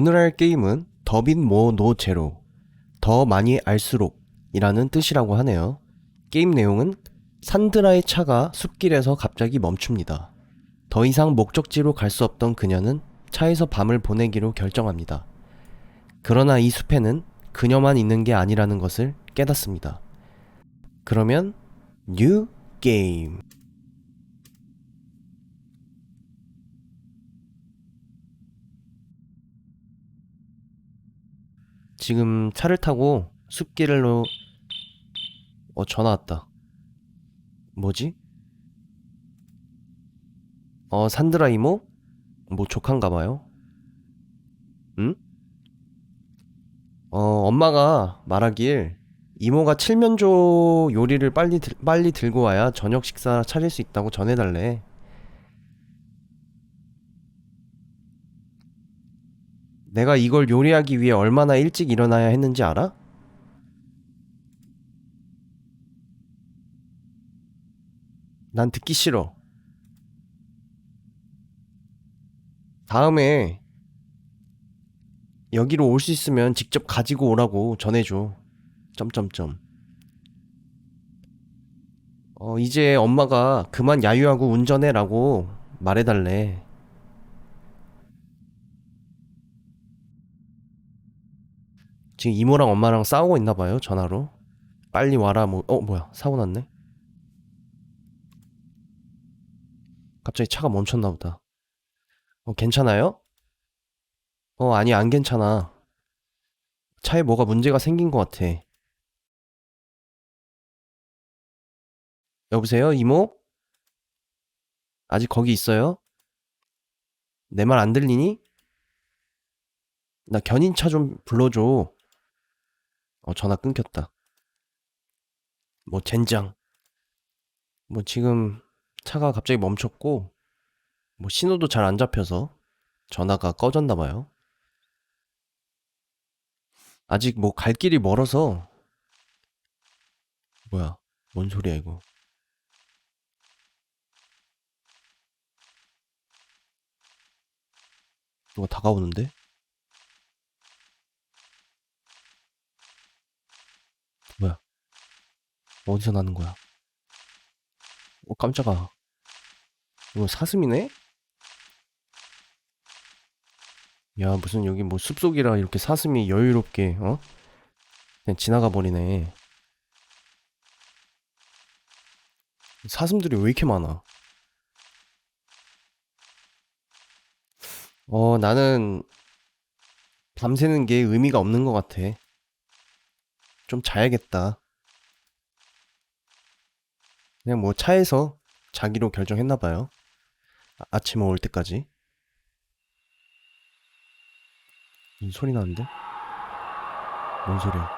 오늘 할 게임은 더빈 모노 제로 더 많이 알수록 이라는 뜻이라고 하네요. 게임 내용은 산드라의 차가 숲길에서 갑자기 멈춥니다. 더 이상 목적지로 갈 수 없던 그녀는 차에서 밤을 보내기로 결정합니다. 그러나 이 숲에는 그녀만 있는 게 아니라는 것을 깨닫습니다. 그러면 뉴 게임 지금 차를 타고 숲길로 어 전화 왔다. 뭐지? 어 산드라 이모? 뭐 조카인가 봐요. 응? 어 엄마가 말하길 이모가 칠면조 요리를 빨리 들, 빨리 들고 와야 저녁 식사 차릴 수 있다고 전해달래. 내가 이걸 요리하기 위해 얼마나 일찍 일어나야 했는지 알아? 난 듣기 싫어. 다음에 여기로 올 수 있으면 직접 가지고 오라고 전해줘. 점점점. 어, 이제 엄마가 그만 야유하고 운전해라고 말해달래. 지금 이모랑 엄마랑 싸우고 있나 봐요, 전화로. 빨리 와라, 뭐, 어, 뭐야, 사고 났네? 갑자기 차가 멈췄나 보다. 어, 괜찮아요? 어, 아니, 안 괜찮아. 차에 뭐가 문제가 생긴 것 같아. 여보세요, 이모? 아직 거기 있어요? 내 말 안 들리니? 나 견인차 좀 불러줘. 어, 전화 끊겼다. 뭐, 젠장. 뭐, 지금 차가 갑자기 멈췄고, 뭐, 신호도 잘 안 잡혀서 전화가 꺼졌나 봐요. 아직 뭐, 갈 길이 멀어서, 뭐야, 뭔 소리야, 이거. 누가 다가오는데? 뭐야? 어디서 나는 거야? 어, 깜짝아. 이거 사슴이네? 야, 무슨 여기 뭐 숲속이라 이렇게 사슴이 여유롭게, 어? 그냥 지나가 버리네. 사슴들이 왜 이렇게 많아? 어, 나는 밤새는 게 의미가 없는 것 같아. 좀 자야겠다. 그냥 뭐 차에서 자기로 결정했나 봐요. 아, 아침 올 때까지. 무슨 소리 나는데? 뭔 소리야?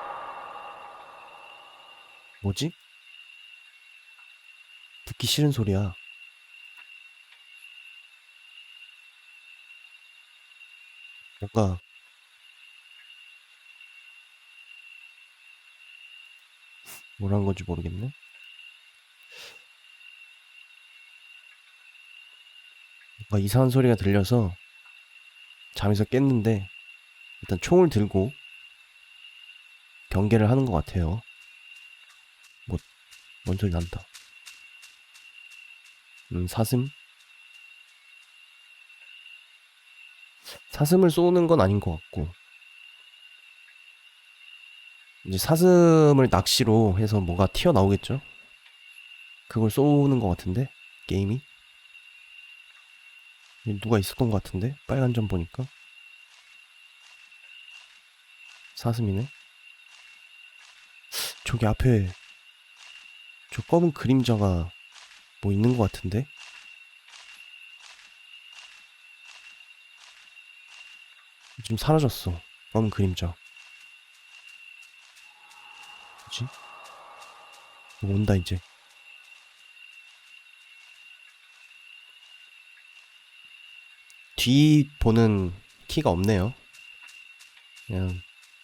뭐지? 듣기 싫은 소리야. 뭔가 뭐라는 건지 모르겠네. 뭔가 이상한 소리가 들려서 잠에서 깼는데 일단 총을 들고 경계를 하는 것 같아요. 뭐, 뭔 소리 난다. 음, 사슴? 사슴을 쏘는 건 아닌 것 같고. 이제 사슴을 낚시로 해서 뭐가 튀어나오겠죠? 그걸 쏘는 것 같은데? 게임이? 누가 있었던 것 같은데? 빨간 점 보니까. 사슴이네? 저기 앞에 저 검은 그림자가 뭐 있는 것 같은데? 지금 사라졌어. 검은 그림자. 뭐지? 뭐 온다 이제. 뒤 보는 키가 없네요. 그냥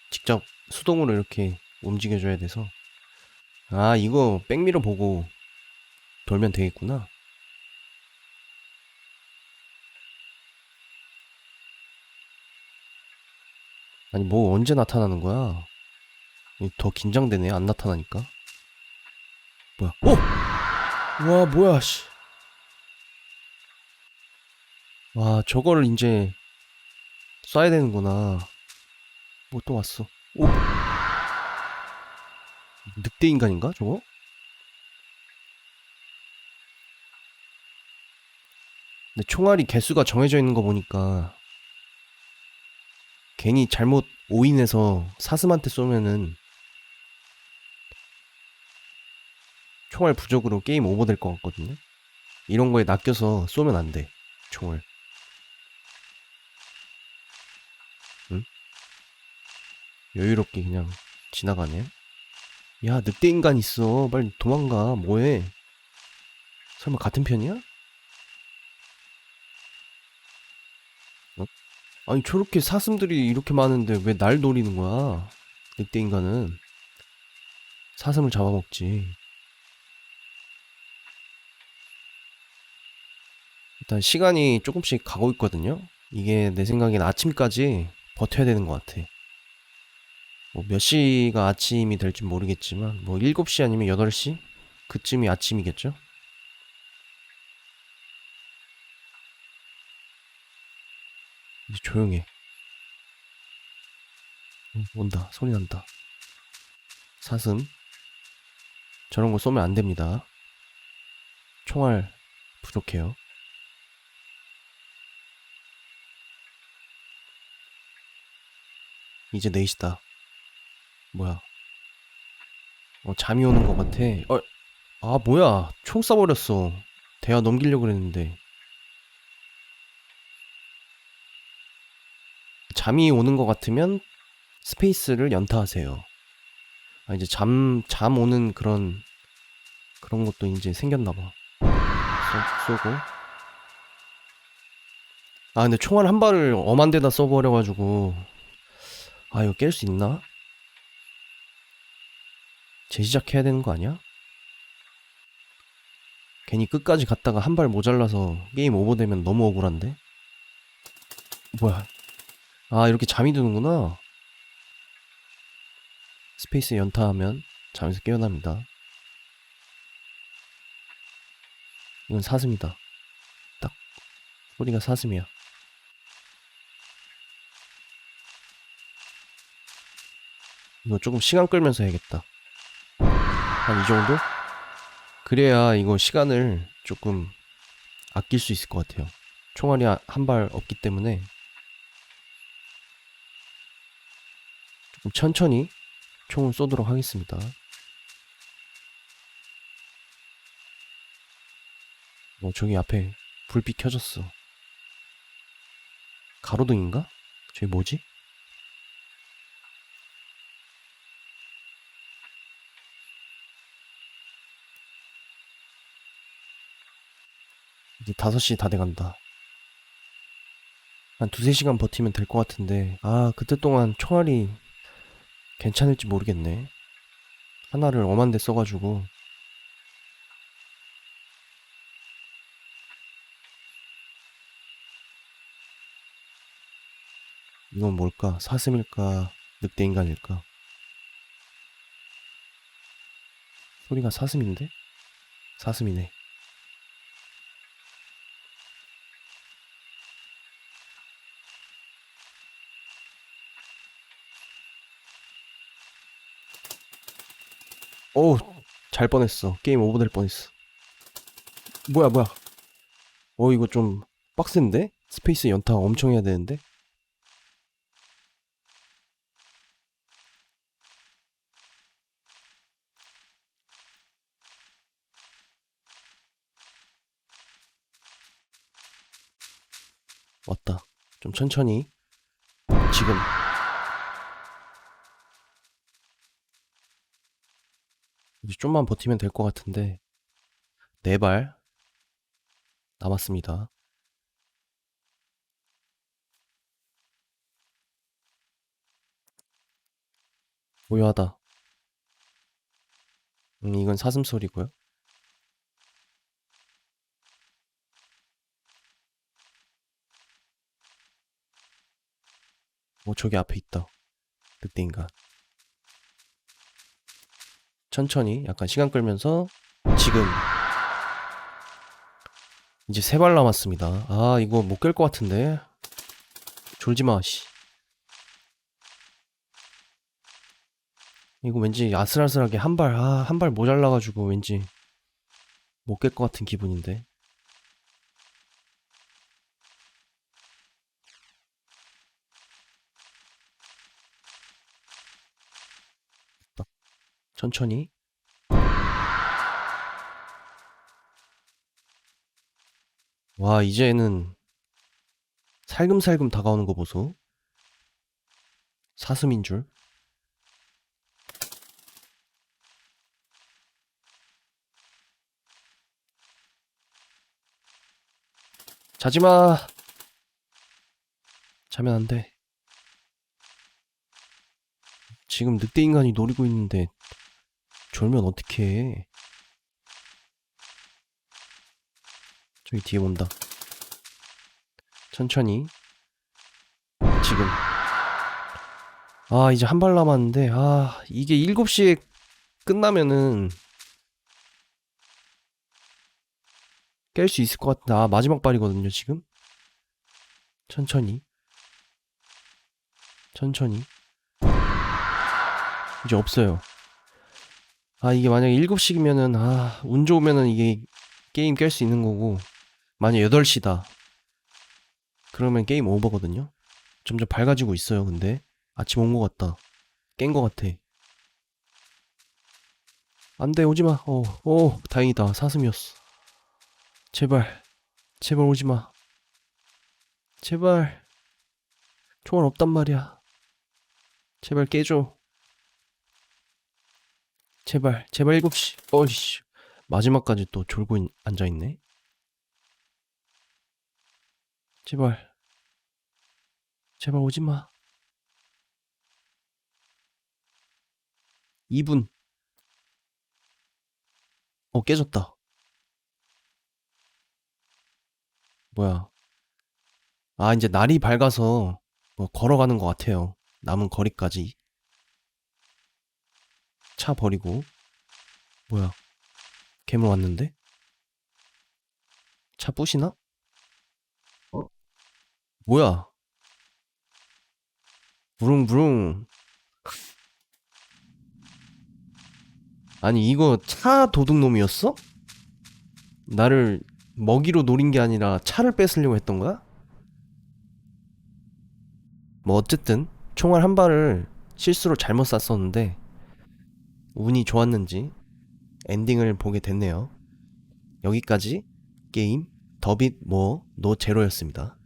직접 수동으로 이렇게 움직여줘야 돼서. 아, 이거 백미러 보고 돌면 되겠구나. 아니 뭐 언제 나타나는 거야? 이더 긴장되네 안 나타나니까. 뭐야? 오! 와 뭐야 씨. 와 저거를 이제 쏴야 되는구나. 뭐 또 왔어. 오! 늑대 인간인가 저거? 근데 총알이 개수가 정해져 있는 거 보니까 괜히 잘못 오인해서 사슴한테 쏘면은 총알 부족으로 게임 오버될 것 같거든요. 이런 거에 낚여서 쏘면 안 돼. 총을. 여유롭게 그냥 지나가네. 야, 늑대 인간 있어. 빨리 도망가. 뭐해? 설마 같은 편이야? 어? 아니, 저렇게 사슴들이 이렇게 많은데 왜 날 노리는 거야? 늑대 인간은. 사슴을 잡아먹지. 일단 시간이 조금씩 가고 있거든요. 이게 내 생각엔 아침까지 버텨야 되는 것 같아. 뭐 몇 시가 아침이 될지 모르겠지만 뭐 7시 아니면 8시 그쯤이 아침이겠죠? 이제 조용해. 응, 온다. 소리 난다. 사슴. 저런 거 쏘면 안 됩니다. 총알 부족해요. 이제 4시다. 뭐야. 어, 잠이 오는 것 같아. 어, 아, 뭐야. 총 쏴버렸어. 대화 넘기려고 그랬는데. 잠이 오는 것 같으면 스페이스를 연타하세요. 아, 이제 잠, 잠 오는 그런, 그런 것도 이제 생겼나 봐. 쏘, 쏘고. 아, 근데 총알 한 발을 엄한 데다 써버려가지고. 아, 이거 깰 수 있나? 재시작해야 되는 거 아니야? 괜히 끝까지 갔다가 한 발 모자라서 게임 오버되면 너무 억울한데? 뭐야? 아, 이렇게 잠이 드는구나. 스페이스 연타하면 잠에서 깨어납니다. 이건 사슴이다. 딱 소리가 사슴이야. 이거 조금 시간 끌면서 해야겠다. 한 이 정도? 그래야 이거 시간을 조금 아낄 수 있을 것 같아요. 총알이 한 발 없기 때문에 조금 천천히 총을 쏘도록 하겠습니다. 뭐 저기 앞에 불빛 켜졌어. 가로등인가? 저기 뭐지? 이제 5시 다 돼간다. 한 두세 시간 버티면 될 것 같은데, 아, 그때 동안 총알이 괜찮을지 모르겠네. 하나를 엄한 데 써가지고. 이건 뭘까? 사슴일까? 늑대인간일까? 소리가 사슴인데? 사슴이네. 어우, 잘 뻔했어. 게임 오버 될 뻔했어. 뭐야, 뭐야. 어, 이거 좀 빡센데? 스페이스 연타 엄청 해야 되는데? 왔다. 좀 천천히. 지금. 이제 좀만 버티면 될 것 같은데. 네 발 남았습니다. 고요하다. 음, 이건 사슴 소리고요. 어, 저기 앞에 있다. 늑대인간. 천천히 약간 시간 끌면서 지금 이제 세 발 남았습니다. 아 이거 못 깰 것 같은데 졸지마 씨. 이거 왠지 아슬아슬하게 한 발, 아, 한 발 모자라가지고 왠지 못 깰 것 같은 기분인데. 천천히. 와, 이제는 살금살금 다가오는 거 보소. 사슴인 줄. 자지 마. 자면 안 돼. 지금 늑대 인간이 노리고 있는데 졸면 어떡해. 저기 뒤에 온다. 천천히. 지금. 아, 이제 한 발 남았는데, 아, 이게 7시에 끝나면은 깰 수 있을 것 같은데, 아, 마지막 발이거든요, 지금. 천천히. 천천히. 이제 없어요. 아, 이게 만약에 7시면은, 아, 운 좋으면은 이게 게임 깰 수 있는 거고, 만약 8시다. 그러면 게임 오버거든요? 점점 밝아지고 있어요, 근데. 아침 온것 같다. 깬것 같아. 안 돼, 오지 마. 어, 오, 다행이다. 사슴이었어. 제발, 제발 오지 마. 제발. 총알 없단 말이야. 제발 깨줘. 제발, 제발 일곱 시. 어이씨. 마지막까지 또 졸고 있- 앉아있네. 제발. 제발 오지 마. 2분. 어, 깨졌다. 뭐야. 아, 이제 날이 밝아서 뭐 걸어가는 것 같아요. 남은 거리까지. 차 버리고. 뭐야. 괴물 왔는데? 차 부시나? 어? 뭐야. 부릉부릉. 아니, 이거 차 도둑놈이었어? 나를 먹이로 노린 게 아니라 차를 뺏으려고 했던 거야? 뭐 어쨌든 총알 한 발을 실수로 잘못 쐈었는데 운이 좋았는지 엔딩을 보게 됐네요. 여기까지 게임 더빗 모어 노 제로였습니다.